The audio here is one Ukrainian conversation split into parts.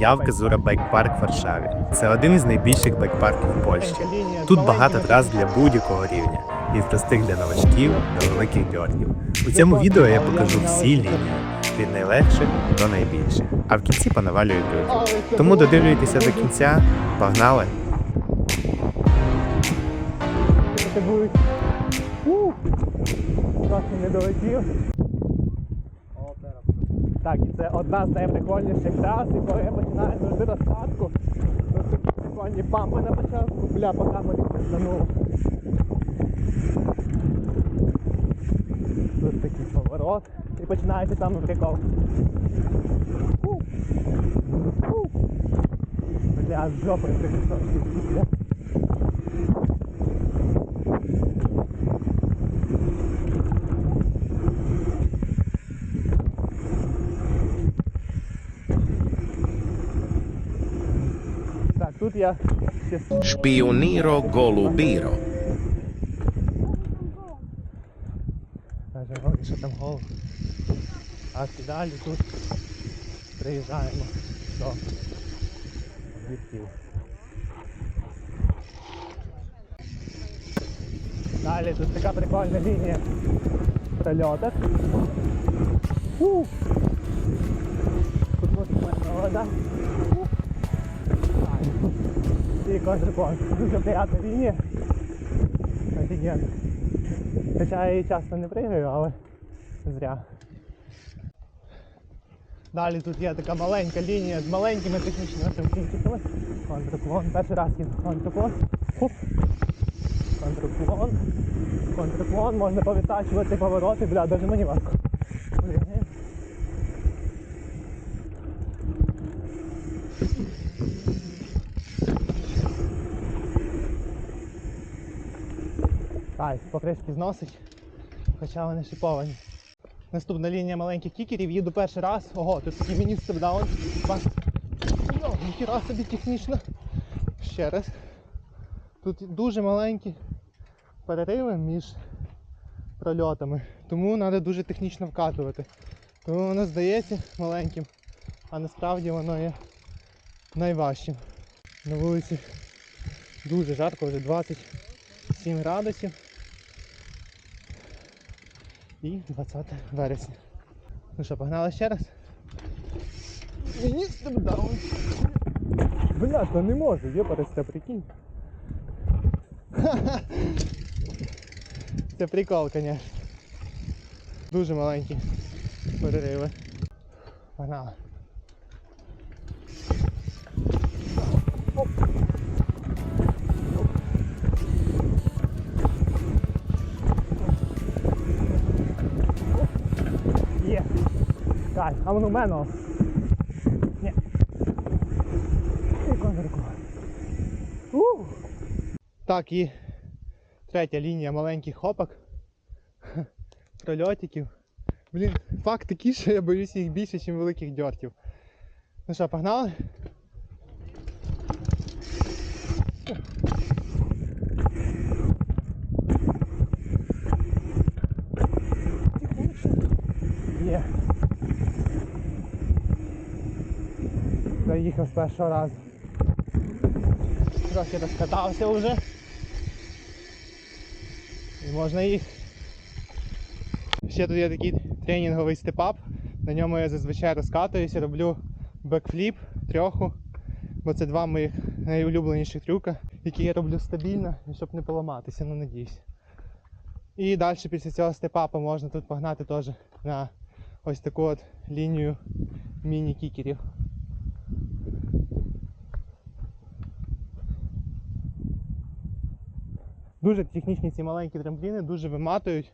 Я в Казура Байкпарк в Варшаві. Це один із найбільших байкпарків в Польщі. Тут багато трас для будь-якого рівня, від простих для новачків до великих дьоргів. У цьому відео я покажу всі лінії від найлегших до найбільших, а в кінці понавалюють друзі. Тому додивлюйтеся до кінця. Погнали! Це не долетів. Так, і це одна з найприкольніших трас, і коли я починаю завжди розкатку. Ось такі прикольні пампи на початку. Бля, поки ми пиздануло. Тут такий поворот. І починається саме прикол. Бля, з жопи прийшов. Так, тут я Spioniro Golubiro. Каже, що там гол. А далі тут приїжджаємо до об'єктиву. Далі тут така прикольна лінія прольоток. Тут мене вода. І контрпон. Дуже приятна лінія. Офігенно. Хоча я її часто не пригаю, але зря. Далі тут є така маленька лінія з маленькими технічними трансінчиками. Контруклон. Перший раз їду контруклон. Хоп. Контруклон. Контруклон. Можна повитачувати повороти. Бля, даже мені важко. Блін. Кайф, покришки зносить, хоча вони шиповані. Наступна лінія маленьких кікерів, їду перший раз. Ого, тут такий міні степдаун. Ніхіра собі технічно. Ще раз. Тут дуже маленькі перериви між прольотами, тому треба дуже технічно вкатувати. Тому воно здається маленьким, а насправді воно є найважчим. На вулиці дуже жарко, вже 27 градусів. І 20 вересня. Ну що, погнали ще раз? Мені даун. Бля, то не можу, є пересте, прикинь. Це прикол, звісно. Дуже маленькі перериви. Погнали. Воно в мене. ось. Ні. І контрку. Так, і третя лінія маленьких хопок. Прольотиків. Блін, факт такий, що я боюся їх більше, ніж великих дьортів. Ну що, погнали? Є. Заїхав з першого разу. Трохи розкатався вже. І можна їх. Ще тут є такий тренінговий степап. На ньому я зазвичай розкатуюся, роблю бекфліп, трьоху. Бо це два моїх найулюбленіших трюка, які я роблю стабільно, щоб не поламатися, ну надіюсь. І далі після цього степапа можна тут погнати теж на ось таку от лінію міні-кікерів. Дуже технічні ці маленькі трампліни, дуже виматують.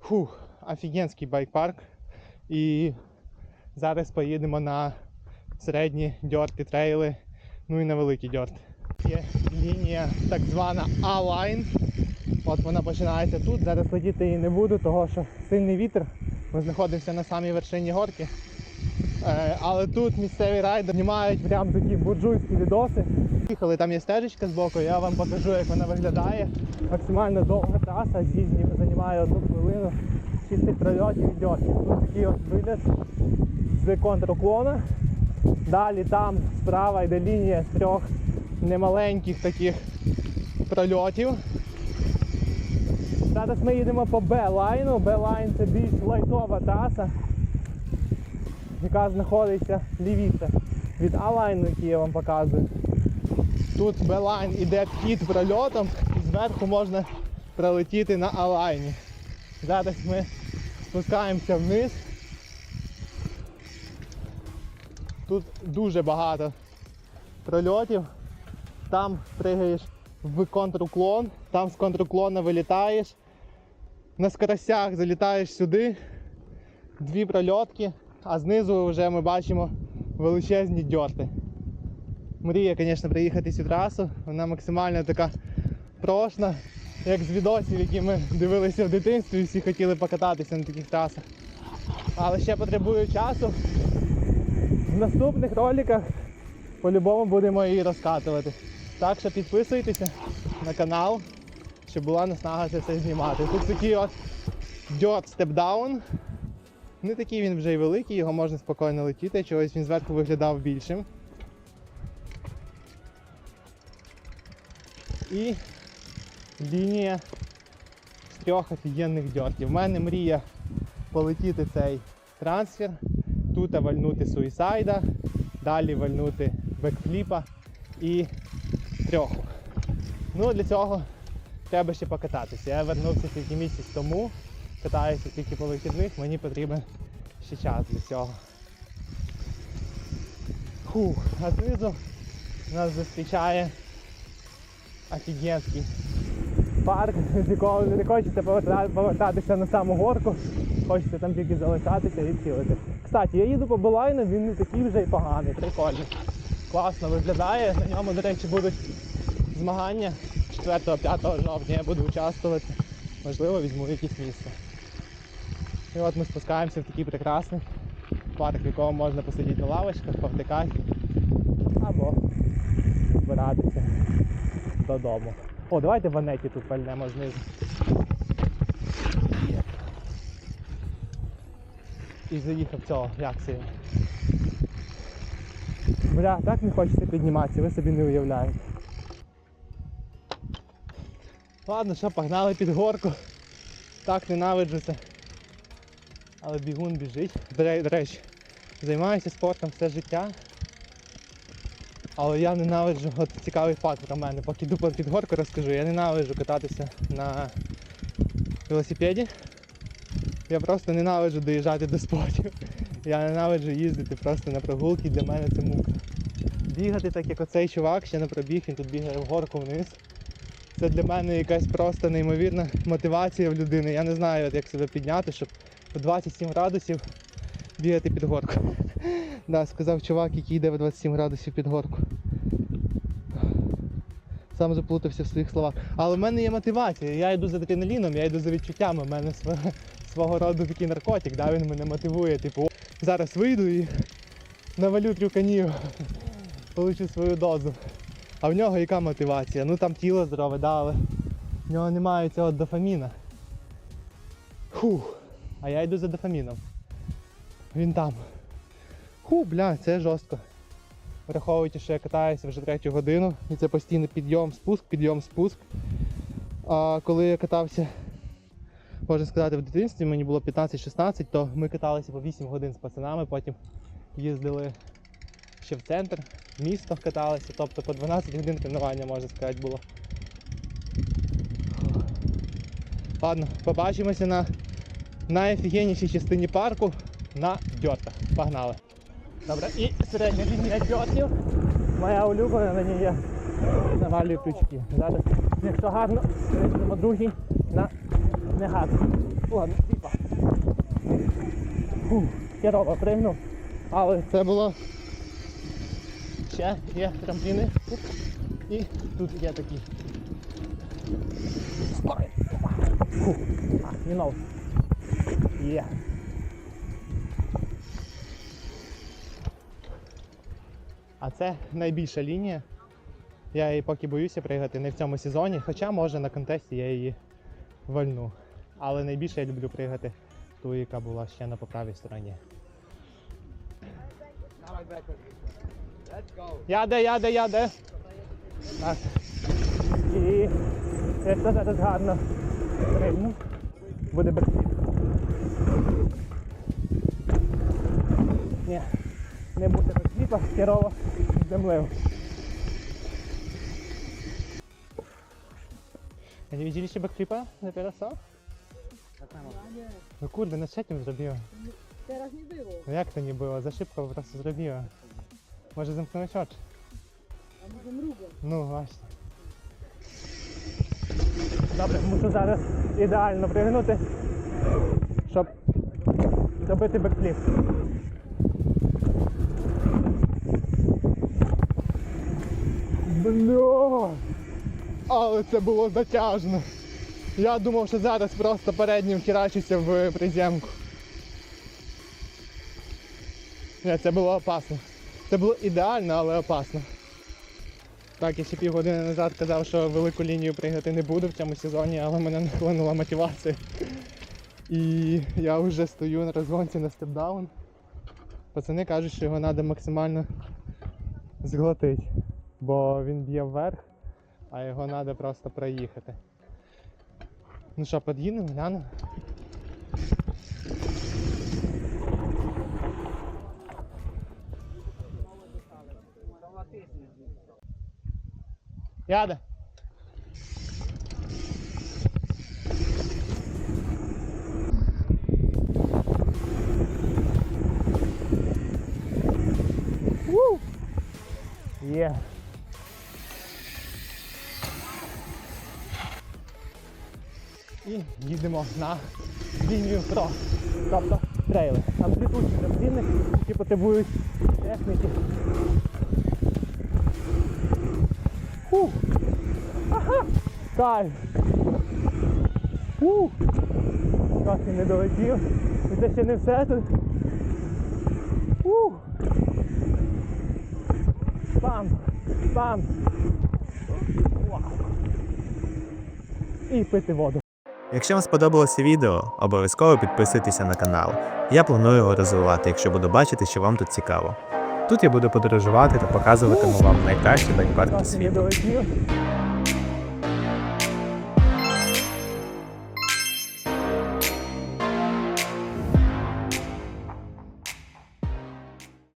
Фух, офігенський байк-парк. І зараз поїдемо на середні дьорти, трейли, ну і на великі дьорти. Є лінія так звана A-line. От вона починається тут. Зараз летіти її не буду, тому що сильний вітер. Ми знаходимося на самій вершині горки. Е, але тут місцеві райдери знімають прям такі буржуйські відоси. Їхали, там є стежечка з боку, я вам покажу, як вона виглядає. Максимально довга траса, зі займає одну хвилину чистих прольотів і дьорків. Тут такий от вигляд з контруклона. Далі там справа йде лінія з трьох немаленьких таких прольотів. Зараз ми їдемо по Б-лайну. Б-лайн це більш лайтова траса, яка знаходиться лівіше від А-лайну, який я вам показую. Тут Б-лайн іде під прольотом, і зверху можна пролетіти на А-лайні. Зараз ми спускаємося вниз. Тут дуже багато прольотів. Там пригаєш в контруклон, там з контруклона вилітаєш. На скоростях залітаєш сюди, дві прольотки, а знизу вже ми бачимо величезні дьорти. Мрія, звісно, приїхати цю трасу. Вона максимально така прошна, як з відосів, які ми дивилися в дитинстві, і всі хотіли покататися на таких трасах. Але ще потребує часу. В наступних роликах по-любому будемо її розкатувати. Так що підписуйтеся на канал, щоб була наснага це все знімати. Тут такий от дьот степдаун. Не такий він вже й великий, його можна спокійно летіти, чогось він зверху виглядав більшим. І лінія з трьох офігенних дьортів. У мене мрія полетіти цей трансфер, тут вальнути суїсайда, далі вальнути бекфліпа і трьоху. Ну, для цього треба ще покататися. Я вернувся тільки місяць тому, катаюся тільки по вихідних, мені потрібен ще час для цього. Фух, а знизу нас зустрічає офігенський парк, з якого не поверта- повертатися на саму горку, хочете там тільки залишатися і цілити. Кстати, я їду по Билайну, він не такий вже й поганий, прикольний. Класно виглядає. На ньому, до речі, будуть змагання 4-5 жовтня я буду участвувати. Можливо, візьму якесь місце. І от ми спускаємося в такий прекрасний парк, в якому можна посидіти на лавочках, повтикати або збиратися додому. О, давайте в Анеті тут пальнемо знизу. І заїхав цього, як це? Бля, так не хочеться підніматися, ви собі не уявляєте. Ладно, що, погнали під горку. Так ненавиджу це. Але бігун біжить. До речі, займаюся спортом все життя. Але я ненавиджу, от цікавий факт про мене, поки йду під горку розкажу, я ненавиджу кататися на велосипеді. Я просто ненавиджу доїжджати до спотів. Я ненавиджу їздити просто на прогулки, для мене це мука. Бігати так, як оцей чувак, ще на пробіг, він тут бігає вгорку вниз. Це для мене якась просто неймовірна мотивація в людини. Я не знаю, як себе підняти, щоб в 27 градусів бігати під горку. Да, сказав чувак, який йде в 27 градусів під горку. Сам заплутався в своїх словах. Але в мене є мотивація. Я йду за адреналіном, я йду за відчуттями. У мене свого, свого роду такий наркотик, да, він мене мотивує. Типу, зараз вийду і навалю трюканів, получу свою дозу. А в нього яка мотивація? Ну там тіло здорове, да, але в нього немає цього дофаміна. Фух. А я йду за дофаміном. Він там. Ху, бля, це жорстко. Враховуючи, що я катаюся вже третю годину, і це постійно підйом, спуск, підйом, спуск. А коли я катався, можна сказати, в дитинстві, мені було 15-16, то ми каталися по 8 годин з пацанами, потім їздили ще в центр, в місто каталися, тобто по 12 годин тренування, можна сказати, було. Ладно, побачимося на найофігеннішій частині парку на дьортах. Погнали! Добре, і середня лінія дьотів. Моя улюблена на ній є навалюю крючки. Зараз, якщо гарно, кричимо другий на негарно. Ладно, типа. Фу, херово пригнув. Але це було. Ще є трампліни. І тут є такі. Стой. Фу. А, мінов. Є. А це найбільша лінія. Я її поки боюся пригати не в цьому сезоні, хоча може на контесті я її вальну. Але найбільше я люблю пригати ту, яка була ще на поправій стороні. Давай, Яде, яде, яде. Так. І якщо зараз гарно прийму, буде бекфліп. Ні, не буде бекфліпа, керово землею. A nie widzieliście backflipa dopiero co? No kurde, na trzecim zrobiła. Teraz nie było. No jak to nie było? Za szybko po prostu zrobiła. Może zamknąłeś oczy. A może mrugę. No właśnie. Добре, мушу зараз ідеально пригнути, щоб зробити бекфліп. Бля! Але це було затяжно. Я думав, що зараз просто переднім херачуся в приземку. Ні, це було опасно. Це було ідеально, але опасно. Так, я ще півгодини назад казав, що велику лінію пригати не буду в цьому сезоні, але мене нахлинула мотивація. І я вже стою на розгонці на степдаун. Пацани кажуть, що його треба максимально зглотити, бо він б'є вверх, а його треба просто проїхати. Ну що, під'їдемо, глянемо. Яде. Є. І їдемо на лінію про, тобто трейли. Літучі трампліни, які потребують техніки. Фу. Ага. Кайф. Фу. Трохи не долетів. І це ще не все тут. Фу. Бам. Бам. Вау. І пити воду. Якщо вам сподобалося відео, обов'язково підписуйтеся на канал. Я планую його розвивати, якщо буду бачити, що вам тут цікаво. Тут я буду подорожувати та показуватиму вам найкращі байкпарки світу.